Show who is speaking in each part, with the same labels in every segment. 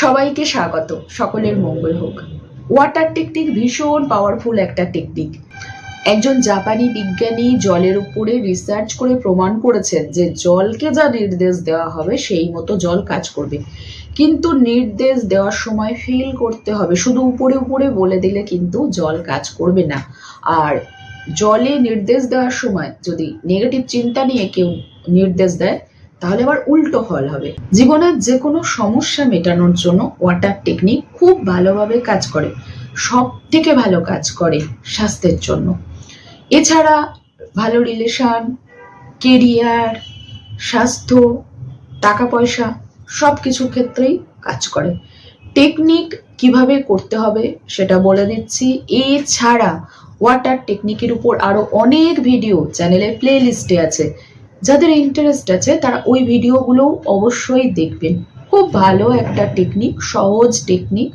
Speaker 1: সবাইকে স্বাগত। সকলের মঙ্গল হোক। ওয়াটার টেকনিক ভীষণ পাওয়ারফুল একটা টেকনিক। একজন জাপানি বিজ্ঞানী জলের উপরে রিসার্চ করে প্রমাণ করেছেন যে জলকে যা নির্দেশ দেওয়া হবে, সেই মতো জল কাজ করবে। কিন্তু নির্দেশ দেওয়ার সময় ফিল করতে হবে। শুধু উপরে উপরে বলে দিলে কিন্তু জল কাজ করবে না। আর জলে নির্দেশ দেওয়ার সময় যদি নেগেটিভ চিন্তা নিয়ে কেউ নির্দেশ দেয় তাহলে আবার উল্টো ফল হবে। জীবনের যে কোনো সমস্যা মেটানোর জন্য ওয়াটার টেকনিক খুব ভালোভাবে কাজ করে সব থেকে ভালো কাজ করে স্বাস্থ্যের জন্য। এছাড়া ভালো রিলেশন কেরিয়ার স্বাস্থ্য টাকা পয়সা সব কিছুর ক্ষেত্রেই কাজ করে। টেকনিক কীভাবে করতে হবে সেটা বলে দিচ্ছি। এছাড়া ওয়াটার টেকনিকের উপর আরও অনেক ভিডিও চ্যানেলের প্লে লিস্টে আছে। যাদের ইন্টারেস্ট আছে, তারা ওই ভিডিওগুলো অবশ্যই দেখবেন। খুব ভালো একটা টেকনিক সহজ টেকনিক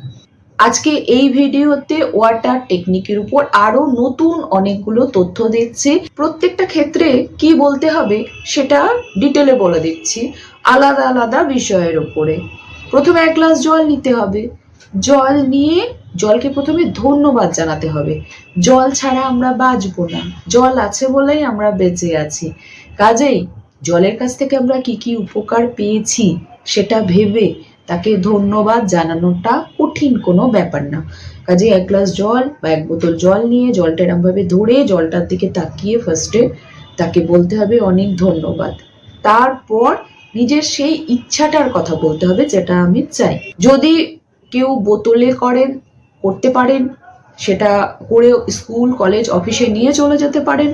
Speaker 1: আজকে এই ভিডিওতে ওয়াটার টেকনিকের উপর আরও নতুন অনেকগুলো তথ্য দিচ্ছি। প্রত্যেকটা ক্ষেত্রে কি বলতে হবে, সেটা ডিটেলে বলে দিচ্ছি। আলাদা আলাদা বিষয়ের উপরে। প্রথমে এক গ্লাস জল নিতে হবে। জল নিয়ে জলকে প্রথমে ধন্যবাদ জানাতে হবে। জল ছাড়া আমরা বাঁচবো না। জল আছে বলেই আমরা বেঁচে আছি। কাজেই জলের কাছ থেকে আমরা কি কি উপকার পেয়েছি সেটা ভেবে তাকে ধন্যবাদ জানানোটা কঠিন কোনো ব্যাপার না। কাজে এক গ্লাস জল বা এক বোতল জল নিয়ে জলটা এরমভাবে ধরে জলটার দিকে তাকিয়ে ফার্স্টে তাকে বলতে হবে অনেক ধন্যবাদ। তারপর নিজের সেই ইচ্ছাটার কথা বলতে হবে যেটা আমি চাই। যদি কেউ বোতলে করেন, করতে পারেন, সেটা করে স্কুল, কলেজ, অফিসে নিয়ে চলে যেতে পারেন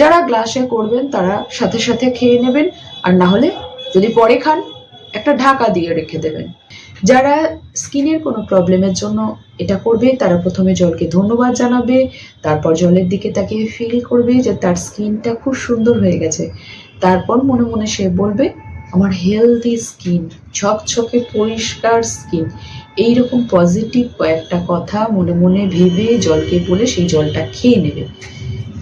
Speaker 1: যারা গ্লাসে করবেন, তারা সাথে সাথে খেয়ে নেবেন। আর না হলে যদি পরে খান, একটা ঢাকা দিয়ে রেখে দেবেন। যারা স্কিনের কোনো প্রবলেমের জন্য এটা করবে, তারা প্রথমে জলকে ধন্যবাদ জানাবে, তারপর জলের দিকে তাকে ফিল করবে যে তার স্কিনটা খুব সুন্দর হয়ে গেছে। তারপর মনে মনে সে বলবে, আমার হেলদি স্কিন ঝকঝকে পরিষ্কার স্কিন এইরকম পজিটিভ কয়েকটা কথা মনে মনে ভেবে জলকে বলে সেই জলটা খেয়ে নেবে।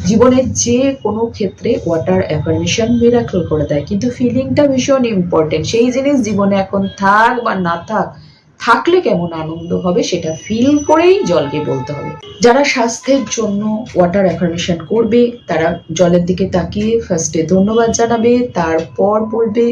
Speaker 1: জীবনের যে কোনো ক্ষেত্রে ওয়াটার অ্যাফার্মেশন মিরাকল করে দেয়। কিন্তু ফিলিংটা ভীষণ ইম্পর্টেন্ট সেই জিনিস জীবনে এখন থাক বা না থাক, থাকলে কেমন আনন্দ হবে সেটা ফিল করেই জলকে বলতে হবে। যারা স্বাস্থ্যের জন্য ওয়াটার অ্যাফার্মেশন করবে, তারা জলের দিকে তাকিয়ে ফার্স্টে ধন্যবাদ জানাবে, তারপর বলবে,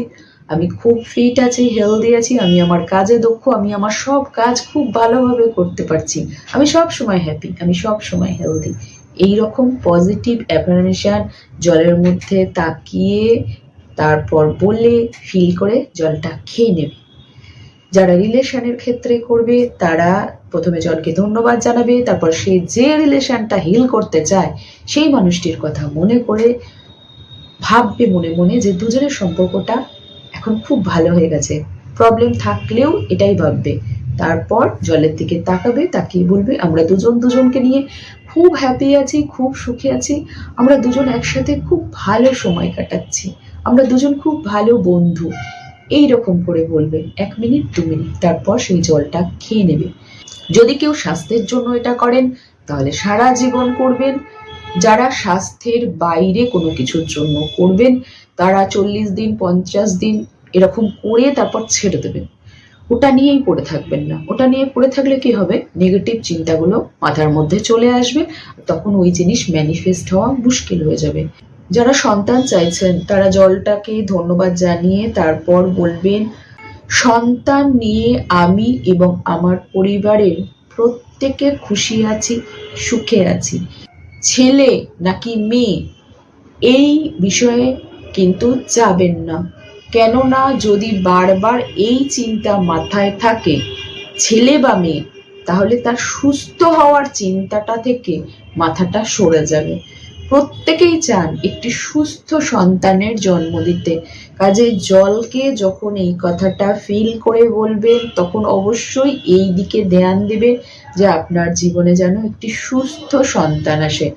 Speaker 1: আমি খুব ফিট আছি হেলদি আছি, আমি আমার কাজে দক্ষ, আমি আমার সব কাজ খুব ভালোভাবে করতে পারছি। আমি সব সময় হ্যাপি আমি সব সময় হেলদি এই রকম পজিটিভ অ্যাফার্মেশন জলের মধ্যে তাকিয়ে তারপর বলে ফিল করে জলটা খেয়ে নেবে। যারা রিলেশনের ক্ষেত্রে করবে, তারা প্রথমে জলকে ধন্যবাদ জানাবে, তারপর সে যে রিলেশনটা হিল করতে চায়, সেই মানুষটির কথা মনে করে ভাববে মনে মনে যে দুজনের সম্পর্কটা এখন খুব ভালো হয়ে গেছে। প্রবলেম থাকলেও এটাই ভাববে। তারপর জলের দিকে তাকাবে, তাকিয়ে বলবে, আমরা দুজন দুজনকে নিয়ে খুব হ্যাপি আছি, খুব সুখে আছি। আমরা দুজন একসাথে খুব ভালো সময় কাটাচ্ছি। আমরা দুজন খুব ভালো বন্ধু। এই রকম করে বলবে, এক মিনিট, দু মিনিট। তারপর সেই জলটা খেয়ে নেবে। যদি কেউ স্বাস্থ্যের জন্য এটা করেন, তাহলে সারা জীবন করবেন। যারা স্বাস্থ্যের বাইরে কোনো কিছুর জন্য করবেন, তারা চল্লিশ দিন, পঞ্চাশ দিন এরকম করে তারপর ছেড়ে দেবেন। ওটা নিয়েই পড়ে থাকবেন না। ওটা নিয়ে পড়ে থাকলে কি হবে? নেগেটিভ চিন্তাগুলো মাথার মধ্যে চলে আসবে, তখন ওই জিনিস ম্যানিফেস্ট হওয়া মুশকিল হয়ে যাবে। যারা সন্তান চাইছেন, তারা জলটাকে ধন্যবাদ জানিয়ে তারপর বলবেন, সন্তান নিয়ে আমি এবং আমার পরিবারের প্রত্যেকে খুশি আছি, সুখে আছি। ছেলে নাকি মেয়ে, এই বিষয়ে কিন্তু যাবেন না। কেননা যদি বারবার এই চিন্তা মাথায় থাকে, ছেলে বা মেয়ে, তাহলে তার সুস্থ হওয়ার চিন্তাটা থেকে মাথাটা সরে যাবে। প্রত্যেকেই চান একটি সুস্থ সন্তানের জন্ম দিতে। কাজে জলকে যখন এই কথাটা ফিল করে বলবেন তখন অবশ্যই এই দিকে ধ্যান দেবে যে আপনার জীবনে যেন একটি সুস্থ সন্তান আসে।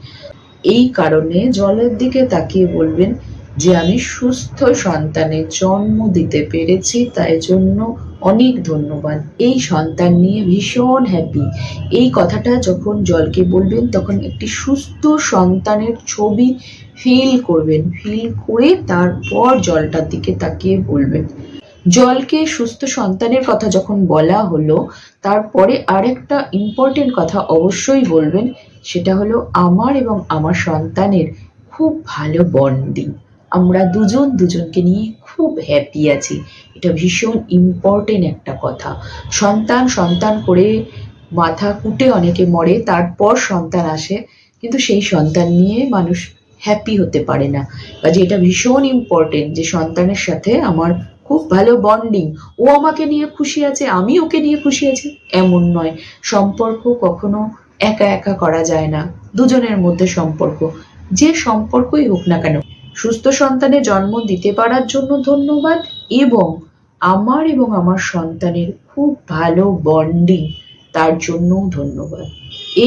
Speaker 1: এই কারণে জলের দিকে তাকিয়ে বলবেন যে আমি সুস্থ সন্তানের জন্ম দিতে পেরেছি, তাই জন্য অনেক ধন্যবাদ। এই সন্তান নিয়ে ভীষণ হ্যাপি এই কথাটা যখন জলকে বলবেন, তখন একটি সুস্থ সন্তানের ছবি ফিল করবেন। ফিল করে তারপর জলটার দিকে তাকিয়ে বলবেন। জলকে সুস্থ সন্তানের কথা যখন বলা হলো, তারপরে আরেকটা ইম্পর্টেন্ট কথা অবশ্যই বলবেন, সেটা হলো আমার এবং আমার সন্তানের খুব ভালো বন্ডিং আমরা দুজন দুজনকে নিয়ে খুব হ্যাপি আছি। এটা ভীষণ ইম্পর্টেন্ট একটা কথা। সন্তান সন্তান করে মাথা কুটে অনেকে মরে, তারপর সন্তান আসে, কিন্তু সেই সন্তান নিয়ে মানুষ হ্যাপি হতে পারে না। কাজে এটা ভীষণ ইম্পর্টেন্ট যে সন্তানের সাথে আমার খুব ভালো বন্ডিং ও আমাকে নিয়ে খুশি আছে, আমি ওকে নিয়ে খুশি আছি, এমন নয়। সম্পর্ক কখনো একা একা করা যায় না। দুজনের মধ্যে সম্পর্ক। যে সম্পর্কই হোক না কেন সুস্থ সন্তানের জন্ম দিতে পারার জন্য ধন্যবাদ এবং আমার এবং আমার সন্তানের খুব ভালো বন্ডিং তার জন্যও ধন্যবাদ।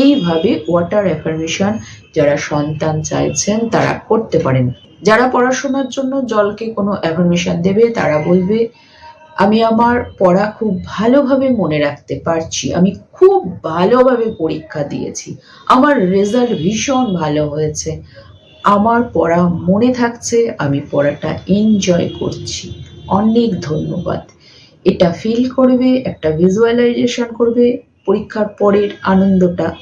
Speaker 1: এইভাবে ওয়াটার অ্যাফার্মেশন যারা সন্তান চাইছেন, তারা করতে পারেন। যারা পড়াশোনার জন্য জলকে কোনো অ্যাফার্মেশন দেবে, তারা বলবে, আমি আমার পড়া খুব ভালোভাবে মনে রাখতে পারছি। আমি খুব ভালোভাবে পরীক্ষা দিয়েছি। আমার রেজাল্ট ভীষণ ভালো হয়েছে। আমার পড়া মনে থাকছে, আমি পড়াটা এনজয় করছি। অনেক ধন্যবাদ। এটা ফিল করবে, একটা ভিজুয়ালাইজেশন করবে, পরীক্ষার পরের আনন্দটা।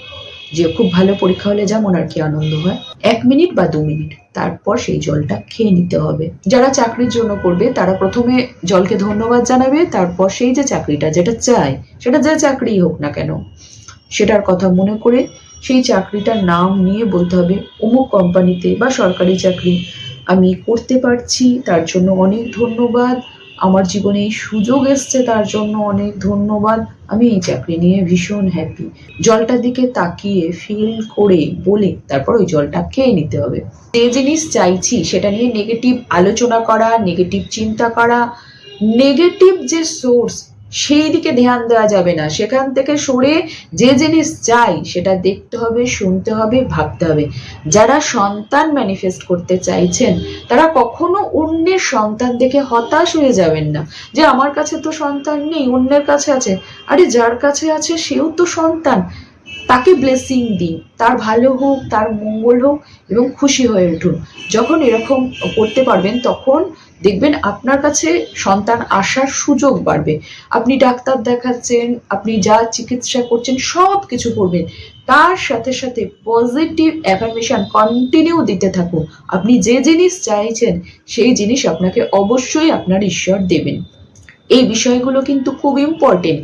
Speaker 1: যে খুব ভালো পরীক্ষা হলে যেমন আর কি আনন্দ হয়। এক মিনিট বা দু মিনিট, তারপর সেই জলটা খেয়ে নিতে হবে। যারা চাকরির জন্য করবে, তারা প্রথমে জলকে ধন্যবাদ জানাবে, তারপর সেই যে চাকরিটা যেটা চায়, সেটা যে চাকরি হোক না কেন, সেটার কথা মনে করে সেই চাকরিটার নাম নিয়ে বলতে হবে, অমুক কোম্পানিতে বা সরকারি চাকরি। আমি করতে পারছি, তার জন্য অনেক ধন্যবাদ। আমার জীবনে এই সুযোগ এসছে, তার জন্য অনেক ধন্যবাদ। আমি এই চাকরি নিয়ে ভীষণ হ্যাপি জলটার দিকে তাকিয়ে ফিল করে বলে তারপর ওই জলটা খেয়ে নিতে হবে। যে জিনিস চাইছি, সেটা নিয়ে নেগেটিভ আলোচনা করা নেগেটিভ চিন্তা করা নেগেটিভ যে সোর্স সেই দিকে ধ্যান দেওয়া যাবে না। সেখান থেকে সরে যে জিনিস চাই, সেটা দেখতে হবে, শুনতে হবে, ভাবতে হবে। যারা সন্তান ম্যানিফেস্ট করতে চাইছেন, তারা কখনো অন্যের সন্তান দেখে হতাশ হয়ে যাবেন না। যে আমার কাছে তো সন্তান নেই, অন্যের কাছে আছে। আরে যার কাছে আছে, সেও তো সন্তান। তাকে ব্লেসিং দিন। তার ভালো হোক, তার মঙ্গল হোক এবং খুশি হয়ে উঠুন। যখন এরকম করতে পারবেন, তখন দেখবেন আপনার কাছে সন্তান আসার সুযোগ বাড়বে। আপনি ডাক্তার দেখাচ্ছেন, আপনি যা চিকিৎসা করছেন সব কিছু করবেন। তার সাথে সাথে পজিটিভ অ্যাফার্মেশন কন্টিনিউ দিতে থাকুন। আপনি যে জিনিস চাইছেন, সেই জিনিস আপনাকে অবশ্যই আপনার ঈশ্বর দেবেন। এই বিষয়গুলো কিন্তু খুব ইম্পর্টেন্ট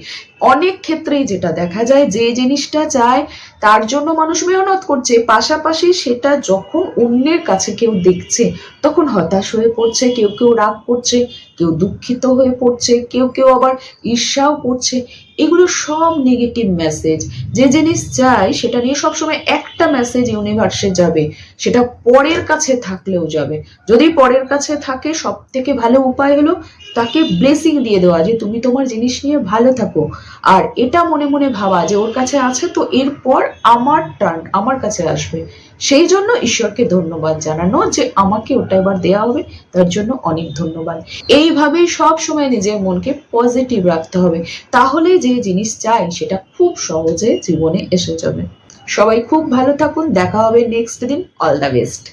Speaker 1: অনেক ক্ষেত্রেই যেটা দেখা যায়, যে জিনিসটা চায় তার জন্য মানুষ মেহনত করছে। পাশাপাশি সেটা যখন অন্যের কাছে কেউ দেখছে, তখন হতাশ হয়ে পড়ছে, কেউ কেউ রাগ করছে। কেউ দুঃখিত হয়ে পড়ছে, কেউ কেউ আবার ঈর্ষাও করছে। এগুলো সব নেগেটিভ মেসেজ যে জিনিস চাই সেটা নিয়ে সবসময় একটা মেসেজ ইউনিভার্সে যাবে। সেটা পরের কাছে থাকলেও যাবে। যদি পরের কাছে থাকে সব থেকে ভালো উপায় হলো তাকে ব্লেসিং দিয়ে দেওয়া, যে তুমি তোমার জিনিস নিয়ে ভালো থাকো। আর এটা মনে মনে ভাবা যে ওর কাছে আছে, তো এরপর আমার টার্ন আমার কাছে আসবে। সেই জন্য ঈশ্বরকে ধন্যবাদ জানানো যে আমাকে ওটা এবার দেওয়া হবে, তার জন্য অনেক ধন্যবাদ। এইভাবেই সব সময় নিজের মনকে পজিটিভ রাখতে হবে। তাহলে যে জিনিস চাই, সেটা খুব সহজে জীবনে এসে যাবে। সবাই খুব ভালো থাকুন, দেখা হবে নেক্সট দিন। All the best